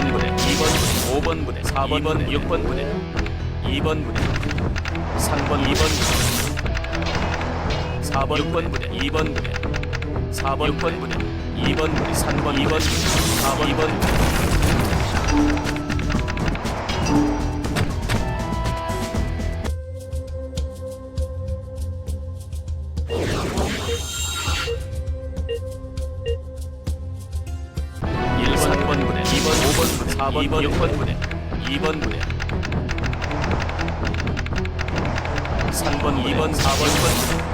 5번 부대 4번 2번 6번 부대 2번 부대 3번 2번 부대 4번 6번 부대 2번 부대 4번 6번 부대 2번 부대 3번 2번 부대 4번 2번 부대 부대 4번 2번 6번 부대 2번 부대 3번 2번 4번 6번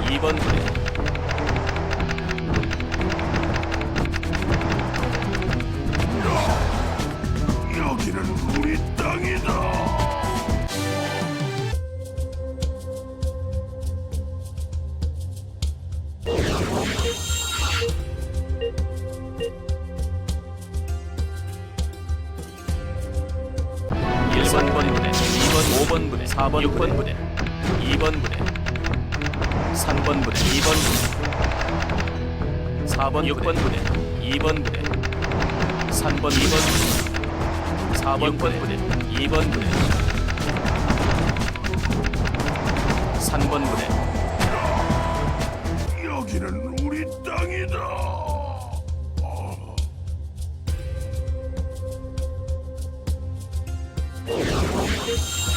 2번 부대 5번 부대 4번 6번 부대 2번 부대 3번 부대 2번 부대 4번 6번 부대 2번 부대 3번 2번 부대 4번 6번 부대 2번 부대 3번 부대 여기는 우리 땅이다. 일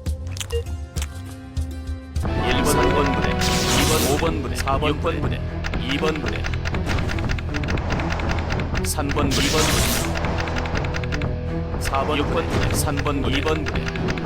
5번 부대 4번 6번 부대 2번 부대 3번 2번 부대 4번 6번 부대 3번 2번 부대